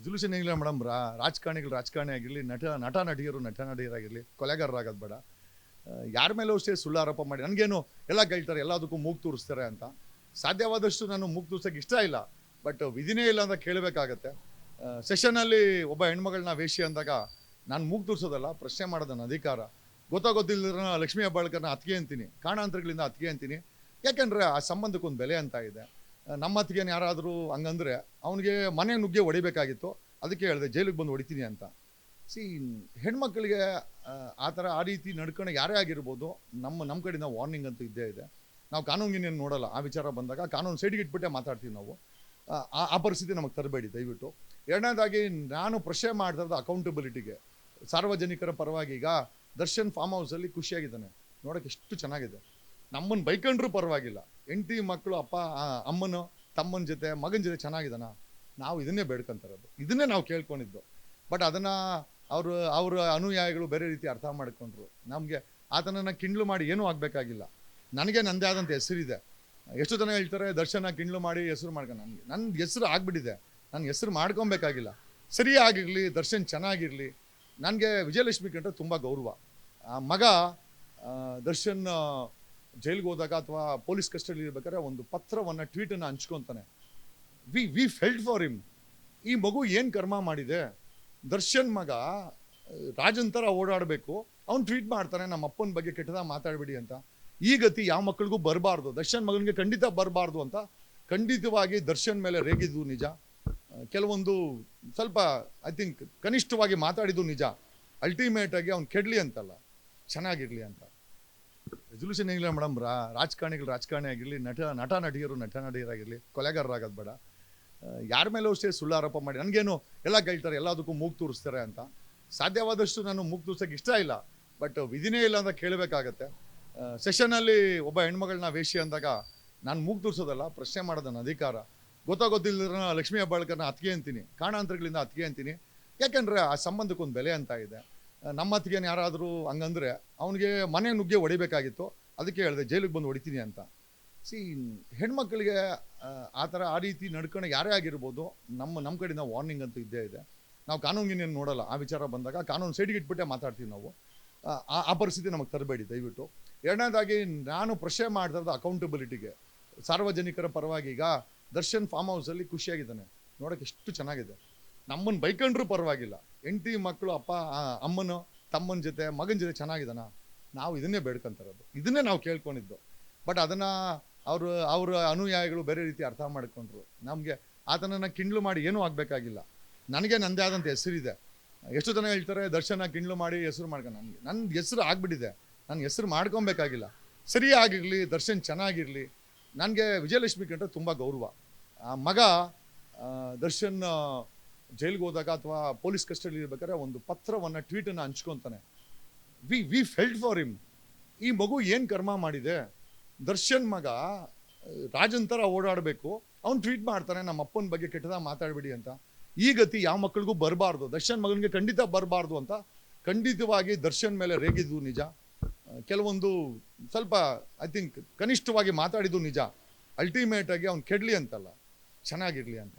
Resolution ಏನಿಲ್ಲ madam ರಾ, ರಾಜಕಾರಣಿಗಳು ರಾಜಕಾರಣಿ ಆಗಿರಲಿ, ನಟ ನಟ ನಟಿಯರು ನಟ ನಟಿಯರಾಗಿರಲಿ ಕೊಲೆಗಾರರಾಗೋದು ಬೇಡ. ಯಾರ ಮೇಲೂ ಅಷ್ಟೇ ಸುಳ್ಳು ಆರೋಪ ಮಾಡಿ, ನನಗೇನು ಎಲ್ಲ ಕೇಳ್ತಾರೆ, ಎಲ್ಲದಕ್ಕೂ ಮೂಗು ತೋರಿಸ್ತಾರೆ ಅಂತ. ಸಾಧ್ಯವಾದಷ್ಟು ನಾನು ಮೂಗು ತೋರ್ಸೋಕೆ ಇಷ್ಟ ಇಲ್ಲ, ಬಟ್ ವಿಧಿನೇ ಇಲ್ಲ ಅಂತ ಕೇಳಬೇಕಾಗತ್ತೆ. ಸೆಷನಲ್ಲಿ ಒಬ್ಬ ಹೆಣ್ಮಗಳನ್ನ ವೇಷಿ ಅಂದಾಗ, ನಾನು ಮೂಗು ತೋರಿಸೋದಲ್ಲ, ಪ್ರಶ್ನೆ ಮಾಡೋದು ನನ್ನ ಅಧಿಕಾರ. ಗೊತ್ತಾಗೊತ್ತಿಲ್ಲದ್ರ ಲಕ್ಷ್ಮೀ ಹೆಬ್ಬಾಳ್ಕರ್ನ ಅತ್ತಿಗೆ ಅಂತೀನಿ, ಕಾರಣಾಂತರಗಳಿಂದ ಅತ್ತಿಗೆ ಅಂತೀನಿ. ಯಾಕೆಂದರೆ ಆ ಸಂಬಂಧಕ್ಕೊಂದು ಬೆಲೆ ಅಂತ ಇದೆ. ಆ, ನಮ್ಮ ಅತ್ತಿಗೆನ ಯಾರಾದರೂ ಹಂಗಂದ್ರೆ ಅವನಿಗೆ ಮನೆ ನುಗ್ಗೆ ಹೊಡಿಬೇಕಾಗಿತ್ತು. ಅದಕ್ಕೆ ಹೇಳಿದೆ ಜೈಲಿಗೆ ಬಂದು ಹೊಡಿತೀನಿ ಅಂತ. ಸಿ ಹೆಣ್ಮಕ್ಳಿಗೆ ಆ, ಥರ ಆ ರೀತಿ ನಡ್ಕೊಂಡು ಯಾರೇ ಆಗಿರ್ಬೋದು ನಮ್ಮ ನಮ್ಮ ಕಡೆಯಿಂದ ವಾರ್ನಿಂಗ್ ಅಂತೂ ಇದ್ದೇ ಇದೆ. ನಾವು ಕಾನೂನಿನೇನು ನೋಡಲ್ಲ. ಆ ವಿಚಾರ ಬಂದಾಗ ಕಾನೂನು ಸೈಡ್ಗೆ ಇಟ್ಬಿಟ್ಟೆ ಮಾತಾಡ್ತೀವಿ ನಾವು. ಆ, ಆ- ಪರಿಸ್ಥಿತಿ ನಮಗೆ ತರಬೇಡಿ ದಯವಿಟ್ಟು. ಎರಡನೇದಾಗಿ ನಾನು ಪ್ರಶ್ನೆ ಮಾಡ್ತಾ ಇರೋದು ಅಕೌಂಟಬಿಲಿಟಿಗೆ ಸಾರ್ವಜನಿಕರ ಪರವಾಗಿ ಈಗ ದರ್ಶನ್ ಫಾರ್ಮ್ ಹೌಸಲ್ಲಿ ಖುಷಿಯಾಗಿದ್ದಾನೆ. ನೋಡೋಕೆ ಎಷ್ಟು ಚೆನ್ನಾಗಿದೆ. ನಮ್ಮನ್ನು ಬೈಕೊಂಡ್ರೂ ಪರವಾಗಿಲ್ಲ. ಹೆಂಡತಿ ಮಕ್ಕಳು ಅಪ್ಪ ಅಮ್ಮನ, ತಮ್ಮನ ಜೊತೆ, ಮಗನ ಜೊತೆ ಚೆನ್ನಾಗಿದ್ದಾನ? ನಾವು ಇದನ್ನೇ ಬೇಡ್ಕೊಂತಾರದು. ಇದನ್ನೇ ನಾವು ಕೇಳ್ಕೊಂಡಿದ್ದು. ಬಟ್ ಅದನ್ನು ಅವರು, ಅವರ ಅನುಯಾಯಿಗಳು ಬೇರೆ ರೀತಿ ಅರ್ಥ ಮಾಡ್ಕೊಂಡ್ರು. ನಮಗೆ ಆತನನ್ನು ಕಿಂಡ್ಲು ಮಾಡಿ ಏನೂ ಆಗಬೇಕಾಗಿಲ್ಲ. ನನಗೆ ನನ್ನದೇ ಆದಂಥ ಹೆಸರಿದೆ. ಎಷ್ಟು ಜನ ಹೇಳ್ತಾರೆ, ದರ್ಶನ ಕಿಂಡ್ಲು ಮಾಡಿ ಹೆಸರು ಮಾಡ್ಕೊ. ನನಗೆ ನನ್ನ ಹೆಸರು ಆಗಿಬಿಟ್ಟಿದೆ. ನನ್ನ ಹೆಸರು ಮಾಡ್ಕೊಬೇಕಾಗಿಲ್ಲ. ಸರಿಯಾಗಿರಲಿ, ದರ್ಶನ್ ಚೆನ್ನಾಗಿರಲಿ. ನನಗೆ ವಿಜಯಲಕ್ಷ್ಮಿ ಕಂಡ್ರೆ ತುಂಬ ಗೌರವ. ಆ ಮಗ ದರ್ಶನ್ ಜೈಲಿಗೆ ಹೋದಾಗ ಅಥವಾ ಪೊಲೀಸ್ ಕಸ್ಟಡಿ ಇರ್ಬೇಕಾದ್ರೆ ಒಂದು ಪತ್ರವನ್ನು ಟ್ವೀಟನ್ನು ಹಂಚ್ಕೊತಾನೆ. We we felt for him ಈ ಮಗು ಏನು ಕರ್ಮ ಮಾಡಿದೆ? ದರ್ಶನ್ ಮಗ, ರಾಜನ್ ಥರ ಓಡಾಡಬೇಕು. ಅವ್ನು ಟ್ವೀಟ್ ಮಾಡ್ತಾನೆ, ನಮ್ಮ ಅಪ್ಪನ ಬಗ್ಗೆ ಕೆಟ್ಟದಾಗ ಮಾತಾಡಬೇಡಿ ಅಂತ. ಈ ಗತಿ ಯಾವ ಮಕ್ಕಳಿಗೂ ಬರಬಾರ್ದು. ದರ್ಶನ್ ಮಗನಿಗೆ ಖಂಡಿತ ಬರಬಾರ್ದು ಅಂತ ಖಂಡಿತವಾಗಿ ದರ್ಶನ್ ಮೇಲೆ ರೇಗಿದ್ದು ನಿಜ. ಕೆಲವೊಂದು ಸ್ವಲ್ಪ ಐ ಥಿಂಕ್ ಕನಿಷ್ಠವಾಗಿ ಮಾತಾಡಿದ್ದು ನಿಜ. ಅಲ್ಟಿಮೇಟ್ ಆಗಿ ಅವ್ನು ಕೆಡ್ಲಿ ಅಂತಲ್ಲ. ಚೆನ್ನಾಗಿರ್ಲಿ ಅಂತ. ರೆಸೊಲ್ಯೂಷನ್ ಏನಿಲ್ಲ ಮೇಡಮ್ ರಾ, ರಾಜಕಾರಣಿಗಳು ರಾಜಕಾರಣಿ ಆಗಿರಲಿ, ನಟ ನಟ, ನಟಿಯರು, ನಟ, ನಟಿಯರಾಗಿರಲಿ ಕೊಲೆಗಾರರಾಗೋದು ಬೇಡ. ಯಾರ ಮೇಲೂ ಅಷ್ಟೇ ಸುಳ್ಳು ಆರೋಪ ಮಾಡಿ, ನನಗೇನು ಎಲ್ಲ ಕೇಳ್ತಾರೆ, ಎಲ್ಲದಕ್ಕೂ ಮೂಗು ತೋರಿಸ್ತಾರೆ ಅಂತ. ಸಾಧ್ಯವಾದಷ್ಟು ನಾನು ಮೂಗು ತೋರ್ಸೋಕ್ಕೆ ಇಷ್ಟ ಇಲ್ಲ, ಬಟ್ ವಿಧಿನೇ ಇಲ್ಲ ಅಂತ ಕೇಳಬೇಕಾಗತ್ತೆ. ಸೆಷನಲ್ಲಿ ಒಬ್ಬ ಹೆಣ್ಮಗಳನ್ನ ವೇಷಿ ಅಂದಾಗ ನಾನು ಮೂಗು ತೋರಿಸೋದಲ್ಲ, ಪ್ರಶ್ನೆ ಮಾಡೋದು ನನ್ನ ಅಧಿಕಾರ. ಗೊತ್ತಾಗೋದಿಲ್ಲದ ಲಕ್ಷ್ಮೀ ಹೆಬ್ಬಾಳ್ಕರ್ನ ಅತ್ತಿಗೆ ಅಂತೀನಿ, ಕಾರಣಾಂತರಗಳಿಂದ ಅತ್ತಿಗೆ ಅಂತೀನಿ. ಯಾಕೆಂದರೆ ಆ ಸಂಬಂಧಕ್ಕೊಂದು ಬೆಲೆ ಅಂತ ಇದೆ. ನಮ್ಮ ಹತ್ತಿಗೇನು ಯಾರಾದರೂ ಹಂಗಂದ್ರೆ ಅವನಿಗೆ ಮನೆ ನುಗ್ಗೆ ಹೊಡಿಬೇಕಾಗಿತ್ತು. ಅದಕ್ಕೆ ಹೇಳಿದೆ ಜೈಲಿಗೆ ಬಂದು ಹೊಡಿತೀನಿ ಅಂತ. ಸಿ ಹೆಣ್ಮಕ್ಳಿಗೆ ಆ, ಥರ ಆ ರೀತಿ ನಡ್ಕೊಂಡು ಯಾರೇ ಆಗಿರ್ಬೋದು ನಮ್ಮ ನಮ್ಮ ಕಡೆಯಿಂದ ವಾರ್ನಿಂಗ್ ಅಂತೂ ಇದ್ದೇ ಇದೆ. ನಾವು ಕಾನೂನಿನೇನು ನೋಡಲ್ಲ. ಆ ವಿಚಾರ ಬಂದಾಗ ಕಾನೂನು ಸೈಡಿಗೆ ಇಟ್ಬಿಟ್ಟೆ ಮಾತಾಡ್ತೀವಿ ನಾವು. ಆ, ಪರಿಸ್ಥಿತಿ ನಮಗೆ ತರಬೇಡಿ ದಯವಿಟ್ಟು. ಎರಡನೇದಾಗಿ ನಾನು ಪ್ರಶ್ನೆ ಮಾಡ್ತಾ ಇರೋದು ಅಕೌಂಟಬಿಲಿಟಿಗೆ ಸಾರ್ವಜನಿಕರ ಪರವಾಗಿ ಈಗ ದರ್ಶನ್ ಫಾರ್ಮ್ ಹೌಸಲ್ಲಿ ಖುಷಿಯಾಗಿದ್ದಾನೆ. ನೋಡೋಕೆ ಎಷ್ಟು ಚೆನ್ನಾಗಿದೆ. ನಮ್ಮನ್ನು ಬೈಕೊಂಡ್ರೂ ಪರವಾಗಿಲ್ಲ. ಹೆಂಡತಿ ಮಕ್ಕಳು ಅಪ್ಪ ಅಮ್ಮನು, ತಮ್ಮನ ಜೊತೆ, ಮಗನ ಜೊತೆ ಚೆನ್ನಾಗಿದ್ದಾನ ನಾವು ಇದನ್ನೇ ಬೇಡ್ಕೊಂತಿರೋದು. ಇದನ್ನೇ ನಾವು ಕೇಳ್ಕೊಂಡಿದ್ದು. ಬಟ್ ಅದನ್ನು ಅವರು, ಅವರ ಅನುಯಾಯಿಗಳು ಬೇರೆ ರೀತಿ ಅರ್ಥ ಮಾಡ್ಕೊಂಡ್ರು. ನಮಗೆ ಆತನನ್ನು ಕಿಂಡ್ಲು ಮಾಡಿ ಏನೂ ಆಗಬೇಕಾಗಿಲ್ಲ. ನನಗೆ ನನ್ನದೇ ಆದಂಥ ಹೆಸರಿದೆ. ಎಷ್ಟು ಜನ ಹೇಳ್ತಾರೆ, ದರ್ಶನ ಕಿಂಡ್ಲು ಮಾಡಿ ಹೆಸರು ಮಾಡ್ಕೊಂಡು ನನಗೆ ನನ್ನ ಹೆಸರು ಆಗಿಬಿಟ್ಟಿದೆ. ನನ್ನ ಹೆಸರು ಮಾಡ್ಕೊಬೇಕಾಗಿಲ್ಲ. ಸರಿಯಾಗಿರಲಿ, ದರ್ಶನ್ ಚೆನ್ನಾಗಿರಲಿ. ನನಗೆ ವಿಜಯಲಕ್ಷ್ಮಿ ಕಂಡ್ರೆ ತುಂಬ ಗೌರವ. ಆ ಮಗ ದರ್ಶನ್ ಜೈಲಿಗೆ ಹೋದಾಗ ಅಥವಾ ಪೊಲೀಸ್ ಕಸ್ಟಡಿ ಇರ್ಬೇಕಾದ್ರೆ ಒಂದು ಪತ್ರವನ್ನು, ಟ್ವೀಟನ್ನು ಹಂಚ್ಕೊತಾನೆ. We we felt for him ಈ ಮಗು ಏನು ಕರ್ಮ ಮಾಡಿದೆ? ದರ್ಶನ್ ಮಗ, ರಾಜನ್ ಥರ ಓಡಾಡಬೇಕು. ಅವ್ನು ಟ್ವೀಟ್ ಮಾಡ್ತಾನೆ, ನಮ್ಮ ಅಪ್ಪನ ಬಗ್ಗೆ ಕೆಟ್ಟದಾಗ ಮಾತಾಡಬೇಡಿ ಅಂತ. ಈ ಗತಿ ಯಾವ ಮಕ್ಕಳಿಗೂ ಬರಬಾರ್ದು. ದರ್ಶನ್ ಮಗನಿಗೆ ಖಂಡಿತ ಬರಬಾರ್ದು ಅಂತ. ಖಂಡಿತವಾಗಿ ದರ್ಶನ್ ಮೇಲೆ ರೇಗಿದ್ದು ನಿಜ. ಕೆಲವೊಂದು ಸ್ವಲ್ಪ ಐ ಥಿಂಕ್ ಕನಿಷ್ಠವಾಗಿ ಮಾತಾಡಿದ್ದು ನಿಜ. ಅಲ್ಟಿಮೇಟ್ ಆಗಿ ಅವ್ನು ಕೆಡ್ಲಿ ಅಂತಲ್ಲ. ಚೆನ್ನಾಗಿರಲಿ ಅಂತ.